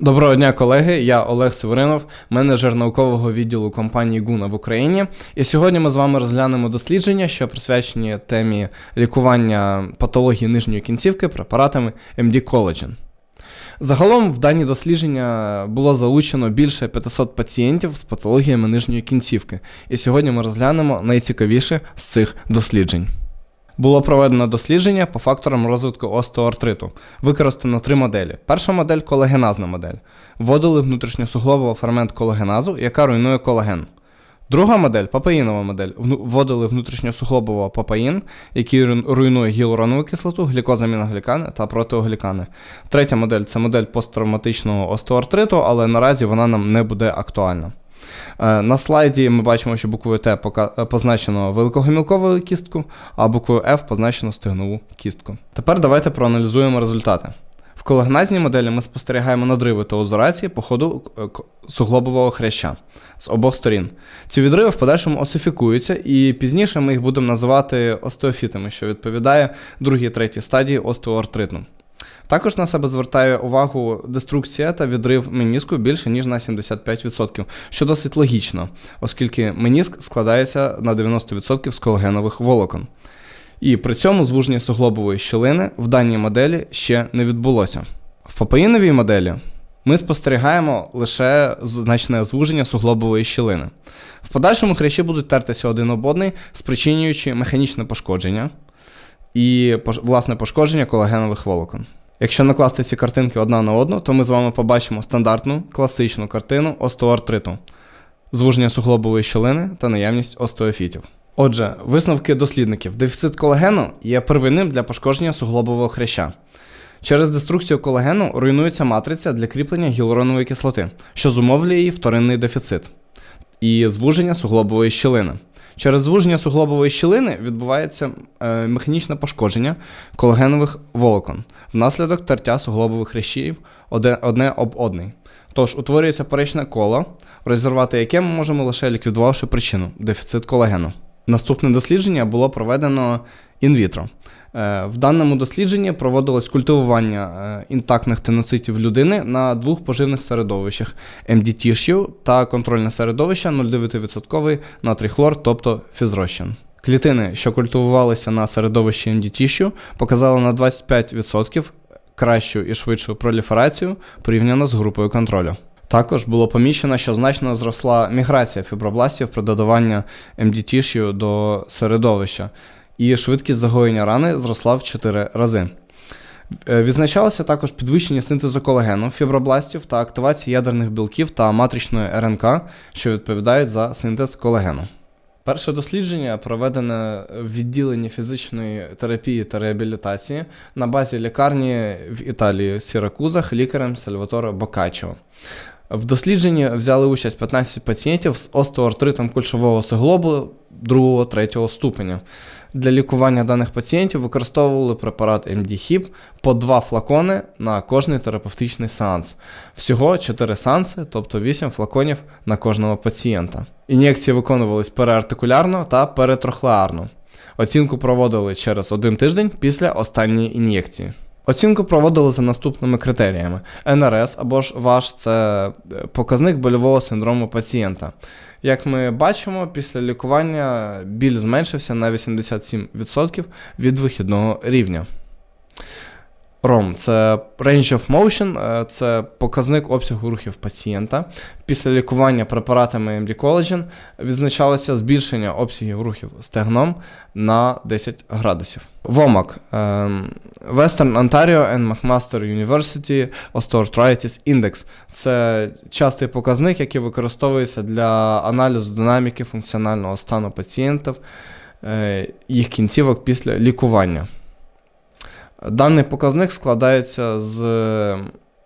Доброго дня, колеги. Я Олег Северинов, менеджер наукового відділу компанії Гуна в Україні. І сьогодні ми з вами розглянемо дослідження, що присвячені темі лікування патології нижньої кінцівки препаратами MD Collagen. Загалом в дані дослідження було залучено більше 500 пацієнтів з патологіями нижньої кінцівки. І сьогодні ми розглянемо найцікавіше з цих досліджень. Було проведено дослідження по факторам розвитку остеоартриту. Використано три моделі. Перша модель колагеназна модель. Вводили внутрішньосуглобово фермент колагеназу, яка руйнує колаген. Друга модель папаїнова модель. Вводили внутрішньосуглобово папаїн, який руйнує гіалуронову кислоту, глікозаміноглікани та протеоглікани. Третя модель це модель посттравматичного остеоартриту, але наразі вона нам не буде актуальна. Е, На слайді ми бачимо, що буквою Т е, позначено великогомілкову кістку, а буквою F позначено стегнову кістку. Тепер давайте проаналізуємо результати. В колагеназній моделі ми спостерігаємо надриви та озорації по ходу е, суглобового хряща з обох сторін. Ці відриви в подальшому осифікуються, і пізніше ми їх будемо називати остеофітами, що відповідає другій третій стадії остеоартриту. Також на себе звертає увагу деструкція та відрив меніску більше ніж на 75%, що досить логічно, оскільки меніск складається на 90% з колагенових волокон. І при цьому звуження суглобової щілини в даній моделі ще не відбулося. В папаїновій моделі ми спостерігаємо лише значне звуження суглобової щілини. В подальшому хрящі будуть тертися один об одний, спричинюючи механічне пошкодження і власне пошкодження колагенових волокон. Якщо накласти ці картинки одна на одну, то ми з вами побачимо стандартну класичну картину остеоартриту, звуження суглобової щілини та наявність остеофітів. Отже, висновки дослідників: дефіцит колагену є первинним для пошкодження суглобового хряща. Через деструкцію колагену руйнується матриця для кріплення гіалуронової кислоти, що зумовлює її вторинний дефіцит і звуження суглобової щілини. Через звуження суглобової щілини відбувається е, механічне пошкодження колагенових волокон внаслідок тертя суглобових хрящів одне, одне об одний. Тож утворюється поречне коло, розірвати яке ми можемо лише ліквідувавши причину дефіцит колагену. Наступне дослідження було проведено інвітро. Е, В даному дослідженні проводилось культивування е, інтактних теноцитів людини на двох поживних середовищах MD Tissue та контрольне середовище 0,9% натрій хлор, тобто фізрощин. Клітини, що культивувалися на середовищі MD Tissue, показали на 25% кращу і швидшу проліферацію порівняно з групою контролю. Також було помічено, що значно зросла міграція фібробластів при додаванні MD Tissue до середовища, і швидкість загоєння рани зросла в 4 рази. Е, Відзначалося також підвищення синтезу колагену фібробластів та активація ядерних білків та матричної РНК, що відповідають за синтез колагену. Перше дослідження проведене в відділенні фізичної терапії та реабілітації на базі лікарні в Італії Сіракузах лікарем Сальваторе Бокаччо. В дослідженні взяли участь 15 пацієнтів з остеоартритом кульшового суглобу 2-3 ступеня. Для лікування даних пацієнтів використовували препарат MD-HIP по 2 флакони на кожний терапевтичний сеанс. Всього 4 сеанси, тобто 8 флаконів на кожного пацієнта. Ін'єкції виконувались переартикулярно та перетрохлеарно. Оцінку проводили через один тиждень після останньої ін'єкції. Оцінку проводили за наступними критеріями: НРС або ж ВАШ це е, показник больового синдрому пацієнта. Як ми бачимо, після лікування біль зменшився на 87% від вихідного рівня. ROM – це Range of Motion, е, це показник обсягу рухів пацієнта. Після лікування препаратами MD Collagen відзначалося збільшення обсягів рухів стегном на 10 градусів. WOMAC – ем, Western Ontario and McMaster University Osteoarthritis Index – це частий показник, який використовується для аналізу динаміки функціонального стану пацієнтів, е, їх кінцівок після лікування. Даний показник складається з е,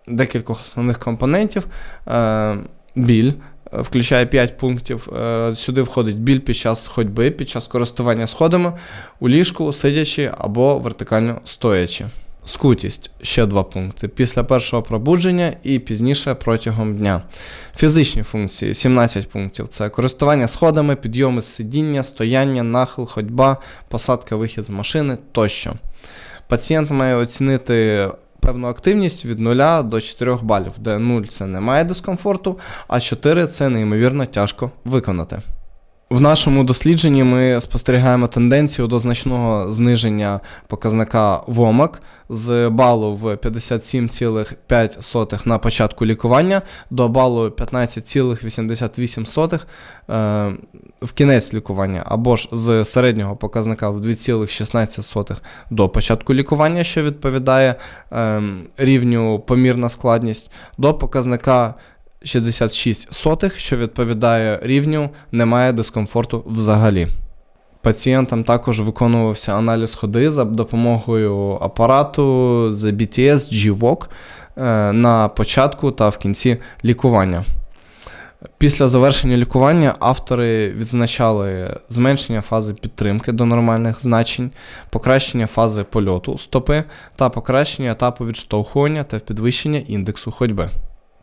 декількох основних компонентів. Е, Біль включає 5 пунктів. Е, Сюди входить біль під час ходьби, під час користування сходами, у ліжку, сидячи або вертикально стоячи. Скутість ще два пункти. Після першого пробудження і пізніше протягом дня. Фізичні функції 17 пунктів. Це користування сходами, підйоми з сидіння, стояння, нахил, ходьба, посадка, вихід з машини тощо. Пацієнт має оцінити певну активність від 0 до 4 балів, де 0 це немає дискомфорту, а 4 це неймовірно тяжко виконати. В нашому дослідженні ми спостерігаємо тенденцію до значного зниження показника ВОМАК з балу в 57,5 на початку лікування до балу 15,88 е, в кінець лікування, або ж з середнього показника в 2,16 до початку лікування, що відповідає е, рівню помірна складність, до показника 66 сотих, що відповідає рівню, немає дискомфорту взагалі. Пацієнтам також виконувався аналіз ходи за допомогою апарату з BTS G-Walk е, на початку та в кінці лікування. Після завершення лікування автори відзначали зменшення фази підтримки до нормальних значень, покращення фази польоту стопи та покращення етапу відштовхування та підвищення індексу ходьби.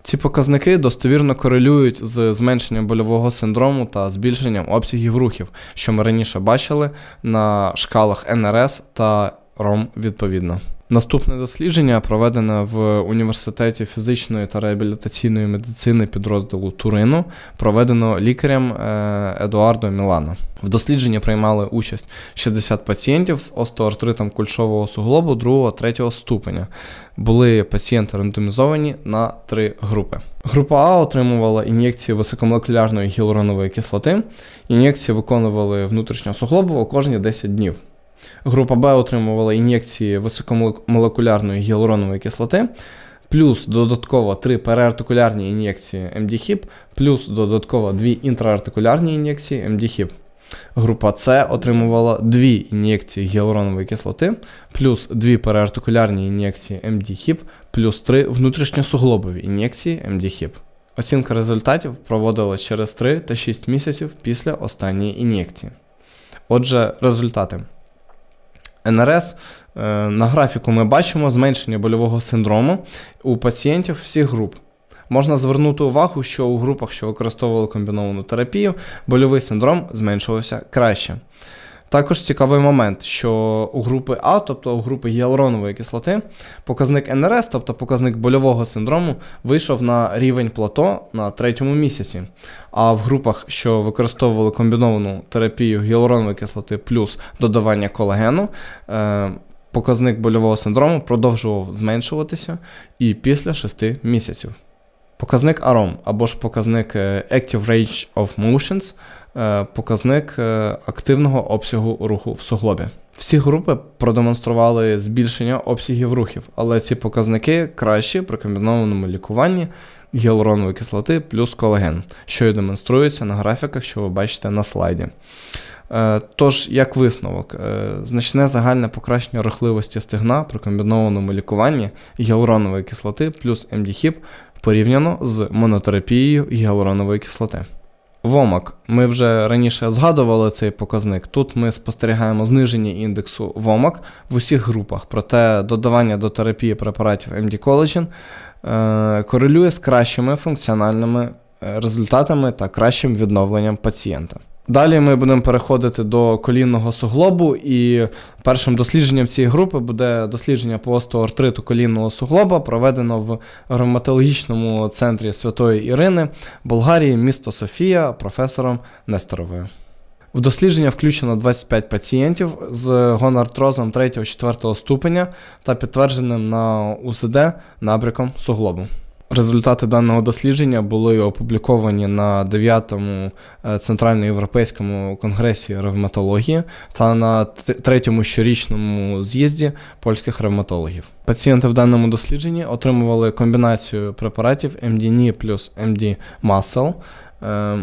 Ці показники достовірно корелюють з зменшенням больового синдрому та збільшенням обсягів рухів, що ми раніше бачили на шкалах НРС та РОМ відповідно. Наступне дослідження проведене в університеті фізичної та реабілітаційної медицини підрозділу Турину, проведено лікарем е, Едуардо Мілано. В дослідженні приймали участь 60 пацієнтів з остеоартритом кульшового суглобу 2-3 ступеня. Були пацієнти рандомізовані на три групи. Група А отримувала ін'єкції високомолекулярної гіалуронової кислоти. Ін'єкції виконували внутрішньосуглобово кожні 10 днів. Група Б отримувала ін'єкції високомолекулярної гіалуронової кислоти, плюс додатково 3 переартикулярні ін'єкції МДХІП, плюс додатково 2 інтраартикулярні ін'єкції МДХІП. Група С отримувала 2 ін'єкції гіалуронової кислоти, плюс 2 переартикулярні ін'єкції МДХІП, плюс 3 внутрішньосуглобові ін'єкції МДХІП. Оцінка результатів проводилась через 3 та 6 місяців після останньої ін'єкції. Отже, результати. НРС е, на графіку ми бачимо зменшення больового синдрому у пацієнтів всіх груп. Можна звернути увагу, що у групах, що використовували комбіновану терапію, больовий синдром зменшувався краще. Також цікавий момент, що у групи А, тобто у групи гіалуронової кислоти, показник НРС, тобто показник больового синдрому, вийшов на рівень плато на третьому місяці. А в групах, що використовували комбіновану терапію гіалуронової кислоти плюс додавання колагену, е, показник больового синдрому продовжував зменшуватися і після 6 місяців. Показник AROM або ж показник е, Active Range of Motions показник е, активного обсягу руху в суглобі. Всі групи продемонстрували збільшення обсягів рухів, але ці показники кращі при комбінованому лікуванні гіалуронової кислоти плюс колаген, що і демонструється на графіках, що ви бачите на слайді. Тож, як висновок, значне загальне покращення рухливості стегна при комбінованому лікуванні гіалуронової кислоти плюс МДХІП порівняно з монотерапією гіалуронової кислоти. ВОМАК. Ми вже раніше згадували цей показник. Тут ми спостерігаємо зниження індексу ВОМАК в усіх групах, проте додавання до терапії препаратів MD Collagen е, корелює з кращими функціональними е, результатами та кращим відновленням пацієнта. Далі ми будемо переходити до колінного суглобу, і першим дослідженням цієї групи буде дослідження по остеоартриту колінного суглоба, проведено в ревматологічному центрі Святої Ірини, Болгарії, місто Софія, професором Несторовою. В дослідження включено 25 пацієнтів з гонартрозом 3-4 ступеня та підтвердженим на УЗД набряком суглобу. Результати даного дослідження були опубліковані на 9-му е, центральноєвропейському конгресі ревматології та на 3-му щорічному з'їзді польських ревматологів. Пацієнти в даному дослідженні отримували комбінацію препаратів MDNI плюс MD Muscle. Е,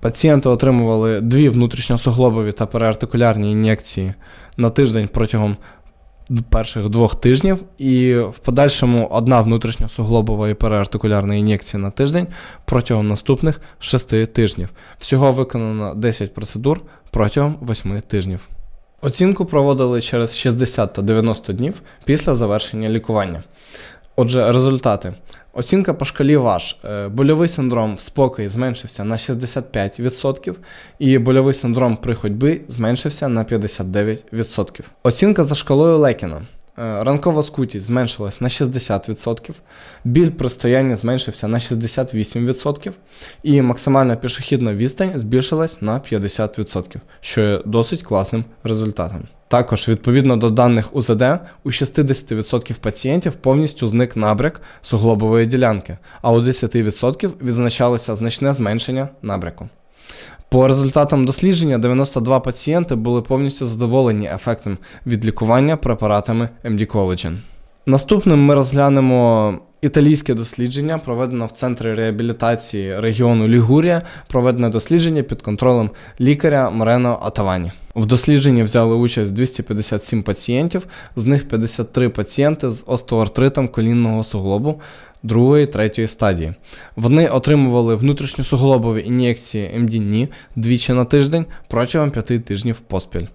пацієнти отримували дві внутрішньосуглобові та переартикулярні ін'єкції на тиждень протягом перших двох тижнів, і в подальшому одна внутрішня суглобова і переартикулярна ін'єкція на тиждень протягом наступних 6 тижнів. Всього виконано 10 процедур протягом 8 тижнів. Оцінку проводили через 60 та 90 днів після завершення лікування. Отже, результати. Оцінка по шкалі ваш. Е, больовий синдром в спокої зменшився на 65%, і больовий синдром при ходьбі зменшився на 59%. Оцінка за шкалою Лекіна. Е, Ранкова скутість зменшилась на 60%, біль при стоянні зменшився на 68%, і максимальна пішохідна відстань збільшилась на 50%, що є досить класним результатом. Також, відповідно до даних УЗД, у 60% пацієнтів повністю зник набряк суглобової ділянки, а у 10% відзначалося значне зменшення набряку. По результатам дослідження 92 пацієнти були повністю задоволені ефектом від лікування препаратами MD Collagen. Наступним ми розглянемо італійське дослідження, проведено в центрі реабілітації регіону Лігурія, проведене дослідження під контролем лікаря Марено Атавані. В дослідженні взяли участь 257 пацієнтів, з них 53 пацієнти з остеоартритом колінного суглобу другої, третьої стадії. Вони отримували внутрішньосуглобові ін'єкції МДНІ двічі на тиждень протягом 5 тижнів поспіль.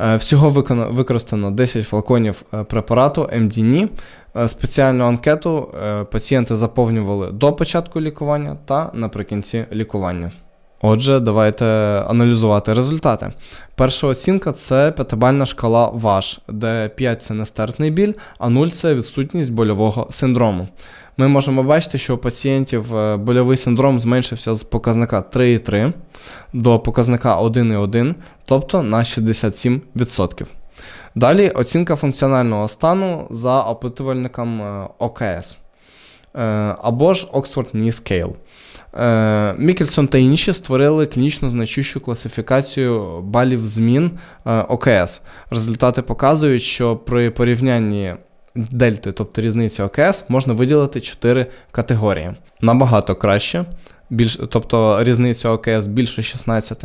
Е, Всього використано 10 флаконів е, препарату МДНІ. Е, Спеціальну анкету пацієнти заповнювали до початку лікування та наприкінці лікування. Отже, давайте аналізувати результати. Перша оцінка це п'ятибальна шкала ВАШ, де 5 це нестерпний біль, а 0 це відсутність больового синдрому. Ми можемо бачити, що у пацієнтів е, больовий синдром зменшився з показника 3,3 до показника 1,1, тобто на 67%. Далі оцінка функціонального стану за опитувальником е, ОКС е, або ж Oxford Knee Scale. Мікельсон та інші створили клінічно значущу класифікацію балів змін ОКС. Результати показують, що при порівнянні дельти, тобто різниці ОКС, можна виділити 4 категорії. Набагато краще, більш, тобто різниця ОКС більше 16,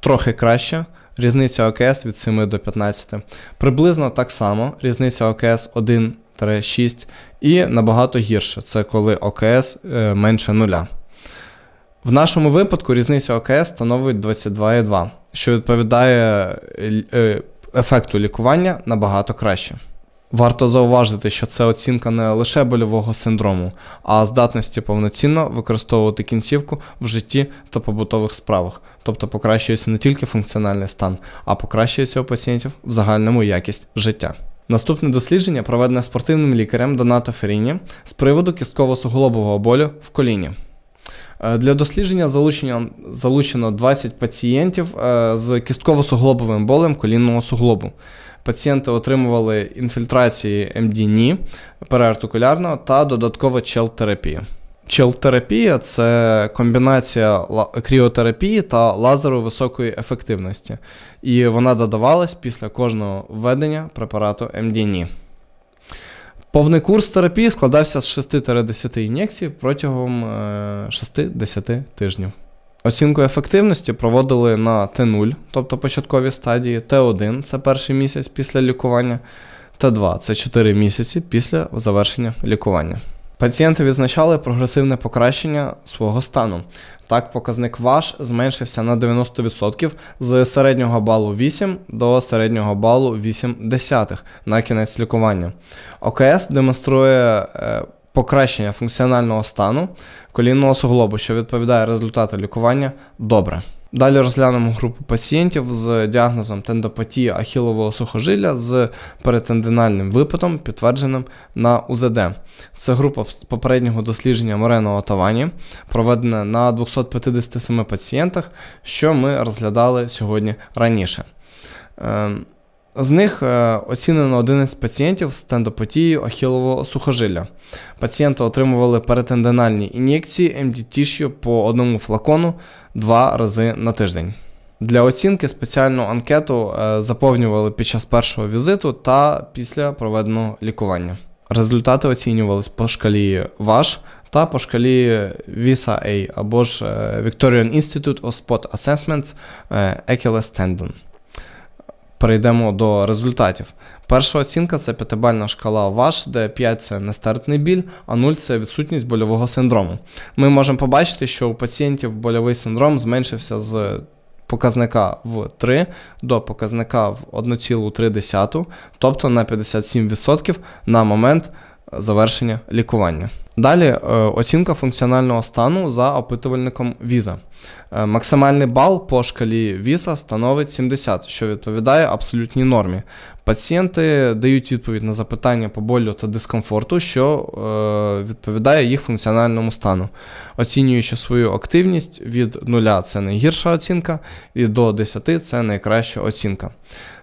трохи краще. Різниця ОКС від 7 до 15. Приблизно так само різниця ОКС 1-6 і набагато гірше. Це коли ОКС е, менше нуля. В нашому випадку різниця ОКС становить 22,2, що відповідає е, ефекту лікування набагато краще. Варто зауважити, що це оцінка не лише больового синдрому, а здатності повноцінно використовувати кінцівку в житті та побутових справах, тобто покращується не тільки функціональний стан, а покращується у пацієнтів в загальному якість життя. Наступне дослідження проведене спортивним лікарем Донато Феріні з приводу кістково-суглобового болю в коліні. Е, Для дослідження залучено 20 пацієнтів е, з кістково-суглобовим болем колінного суглобу. Пацієнти отримували інфільтрації МДНІ переартикулярно та додатково чел-терапію. Чел-терапія це комбінація кріотерапії та лазеру високої ефективності, і вона додавалась після кожного введення препарату МДНІ. Повний курс терапії складався з 6-10 ін'єкцій протягом е, 6-10 тижнів. Оцінку ефективності проводили на Т0, тобто початкові стадії, Т1 це перший місяць після лікування, Т2 це 4 місяці після завершення лікування. Пацієнти відзначали прогресивне покращення свого стану. Так, показник ВАШ зменшився на 90% з середнього балу 8 до середнього балу 8 десятих на кінець лікування. ОКС демонструє е, покращення функціонального стану колінного суглобу, що відповідає результату лікування добре. Далі розглянемо групу пацієнтів з діагнозом тендопатія ахілового сухожилля з перетендинальним випитом, підтвердженим на УЗД. Це група попереднього дослідження Мореного Тавані, проведена на 257 пацієнтах, що ми розглядали сьогодні раніше. З них е, оцінено 11 пацієнтів з тендопатією ахілового сухожилля. Пацієнти отримували перитендинальні ін'єкції MD-Tissue по одному флакону два рази на тиждень. Для оцінки спеціальну анкету е, заповнювали під час першого візиту та після проведеного лікування. Результати оцінювались по шкалі VASH та по шкалі VISA-A або ж е, Victorian Institute of Spot Assessments Achilles Tendon. Перейдемо до результатів. Перша оцінка це п'ятибальна шкала ВАШ, де 5 це нестерпний біль, а 0 це відсутність больового синдрому. Ми можемо побачити, що у пацієнтів больовий синдром зменшився з показника в 3 до показника в 1,3, тобто на 57% на момент завершення лікування. Далі е, оцінка функціонального стану за опитувальником віза. Е, Максимальний бал по шкалі віза становить 70, що відповідає абсолютній нормі. Пацієнти дають відповідь на запитання по болю та дискомфорту, що е, відповідає їх функціональному стану. Оцінюючи свою активність від 0 це найгірша оцінка, і до 10 це найкраща оцінка.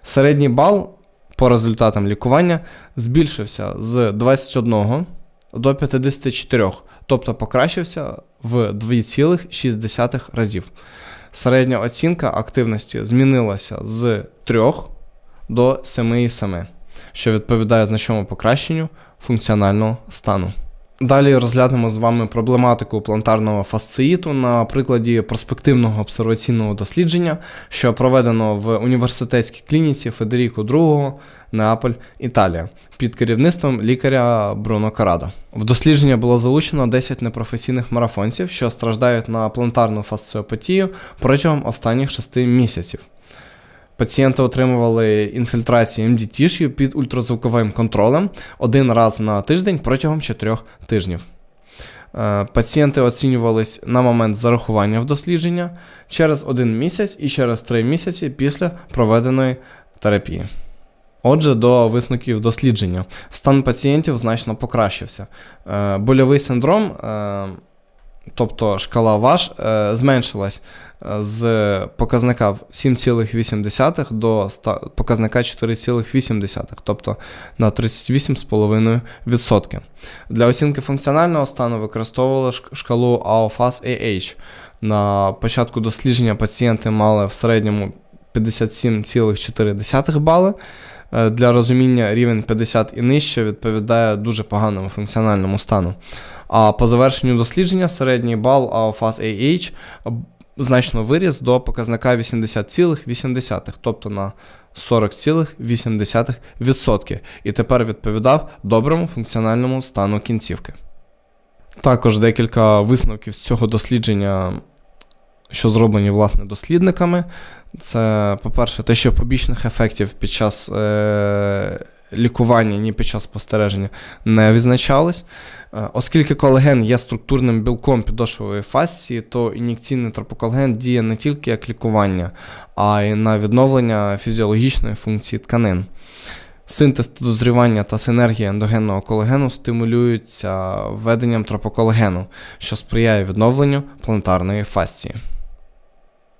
Середній бал по результатам лікування збільшився з 21 до 54, тобто покращився в 2,6 разів. Середня оцінка активності змінилася з 3 до 7,7, що відповідає значному покращенню функціонального стану. Далі розглянемо з вами проблематику плантарного фасциїту на прикладі перспективного обсерваційного дослідження, що проведено в університетській клініці Федеріко II, Неаполь, Італія, під керівництвом лікаря Бруно Карадо. В дослідження було залучено 10 непрофесійних марафонців, що страждають на плантарну фасціопатію протягом останніх 6 місяців. Пацієнти отримували інфільтрацію МД-тіш'ю під ультразвуковим контролем один раз на тиждень протягом 4 тижнів. Е, Пацієнти оцінювались на момент зарахування в дослідження через один місяць і через 3 місяці після проведеної терапії. Отже, до висновків дослідження. Стан пацієнтів значно покращився. Е, Больовий синдром, е, тобто шкала ВАЖ, е, зменшилась е, з показника в 7,8 до показника 4,8, тобто на 38,5%. Для оцінки функціонального стану використовували шк- шкалу AOFAS AH. На початку дослідження пацієнти мали в середньому 57,4 бали. Е, Для розуміння рівень 50 і нижче відповідає дуже поганому функціональному стану. А по завершенню дослідження середній бал AOFAS AH значно виріс до показника 80,8, тобто на 40,8%, і тепер відповідав доброму функціональному стану кінцівки. Також декілька висновків з цього дослідження, що зроблені власне дослідниками. Це, по-перше, те, що побічних ефектів під час е- лікування, ні під час спостереження не відзначались. Е, Оскільки колаген є структурним білком підошвової фасції, то ін'єкційний тропоколаген діє не тільки як лікування, а й на відновлення фізіологічної функції тканин. Синтез дозрівання та синергія ендогенного колагену стимулюються введенням тропоколагену, що сприяє відновленню плантарної фасції.